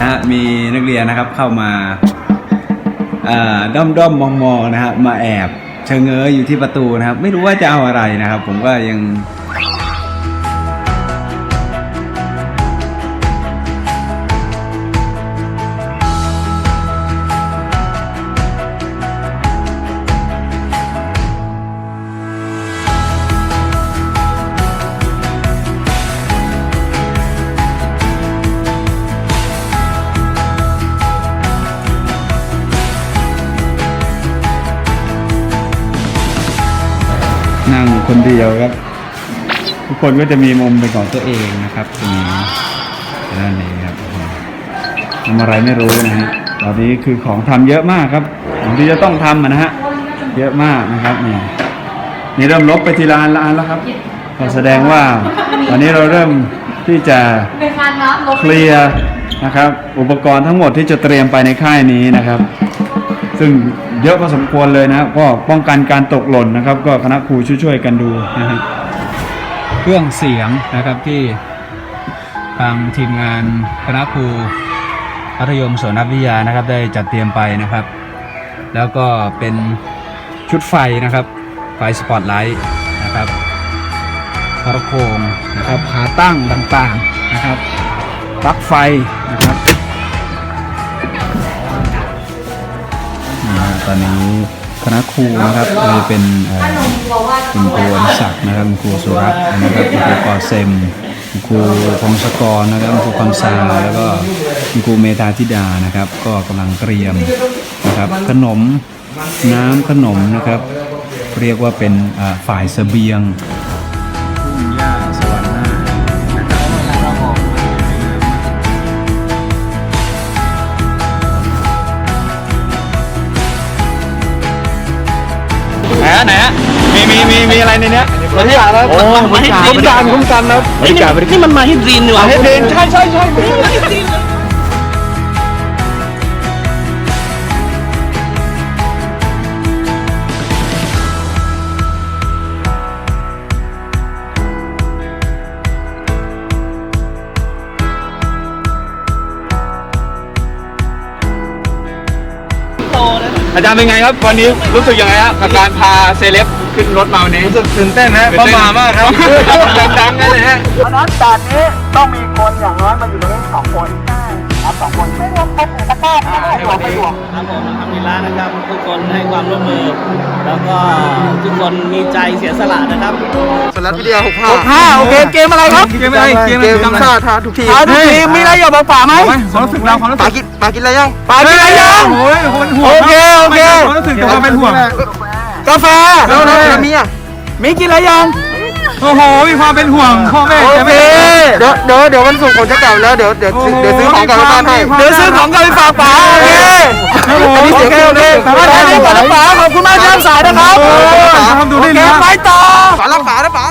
นะฮะมีนักเรียนนะครับเข้ามาด้อมด้อมมองมองนะฮะมาแอบเชงเง้ออยู่ที่ประตูนะครับ ไม่รู้ว่าจะเอาอะไรนะครับ ผมก็ยัง นั่งคนเดียวครับ ทุกคนก็จะมีมุมเป็นของตัวเองนะครับตรงนี้นั่นเองครับทำอะไรไม่รู้นะฮะตอนนี้คือของทำเยอะมากครับของที่จะต้องทำอะนะฮะเยอะมากนะครับนี่นี่เริ่มลบไปทีละอันละอันแล้วครับก็แสดงว่าตอนนี้เราเริ่มที่จะเป็นการน้ำลบเคลียร์นะครับ อุปกรณ์ทั้งหมดที่จะเตรียมไปในค่ายนี้นะครับ ซึ่งเยอะพอสมควรเลยนะครับก็ป้องกันการตกหล่นนะครับ ก็คณะครูช่วยๆกันดูนะฮะเครื่องเสียงนะครับที่ทางทีมงานคณะครูมัธยมสวนนักวิทยานะครับ ได้จัดเตรียมไปนะครับ แล้วก็เป็นชุดไฟนะครับ ไฟสปอตไลท์นะครับพระโคมนะครับขาตั้งต่างๆนะครับปลั๊กไฟนะครับ อนนี้คณะครูนะครับเลยเป็นคุณครูอนิศักดิ์นะครับคุณครูสุรัตน์นะครับคุณครูกอเซมคุณครูพงศกรนะครับคุณครูคำซาแล้วก็คุณครูเมธาธิดานะครับ ก็กำลังเตรียมนะครับขนมน้ำขนมนะครับ เรียกว่าเป็นฝ่ายเสบียง ไหนฮะไหนฮะมีมีมีมีอะไรในเนี้ยบริการแล้วโอ้บริการคุ้มกันคุ้มกันนะบริการบริการนี่มันมาให้จีนดีกว่าให้จีนใช่ใช่ใช่ อาจารย์เป็นไงครับวันนี้รู้สึกยังไงฮะกับการพาเซเลบขึ้นรถมาวันนี้ รู้สึกตื่นเต้นนะตื่นเต้นประหมามากครับ ดังๆกันเลยฮะเพราะฉะนั้นด่านนี้ต้องมีคนอย่างน้อยมาอยู่ตรงนี้สองคนครับสองคนไม่รวมคนอื่นตะกร้าไม่รวมไม่รวมครับผมทำดีแล้วนะครับ ทุกคนให้ความร่วมมือ แล้วก็ทุกคนมีใจเสียสละนะครับสลัดวิทยาหกห้าห้าโอเคเกมอะไรครับเกมอะไรเกมอะไรเกมจำได้ซ่าท้าทุกทีท้าทุกทีมมีอะไรอยากบอกป่าไหมความรู้สึกเราความรู้ปาสึกกินปากินอะไรยังป่ามีอะไรยังโอ้ยคนห่วงโอเค เป็นห่วง กาแฟแล้วแล้วมีอะมีกินอะไรยัง โอ้โห มีความเป็นห่วงพ่อแม่โอจะเค ไม่เดี๋ยวเดี๋ยวเดี๋ยววันศุกร์ผมจะกลับแล้วเดี๋ยวเดี๋ยวเดี๋ยวซื้อของกลับบ้านให้ เดี๋ยวซื้อของกลับไปฝากป๋าโอเคครับผมโอเคโอเคมาทางนี้ก่อนนะป๋าขอบคุณมากที่รับสายนะครับทำดูโอได้เคนะ ไปต่อฝารับฝา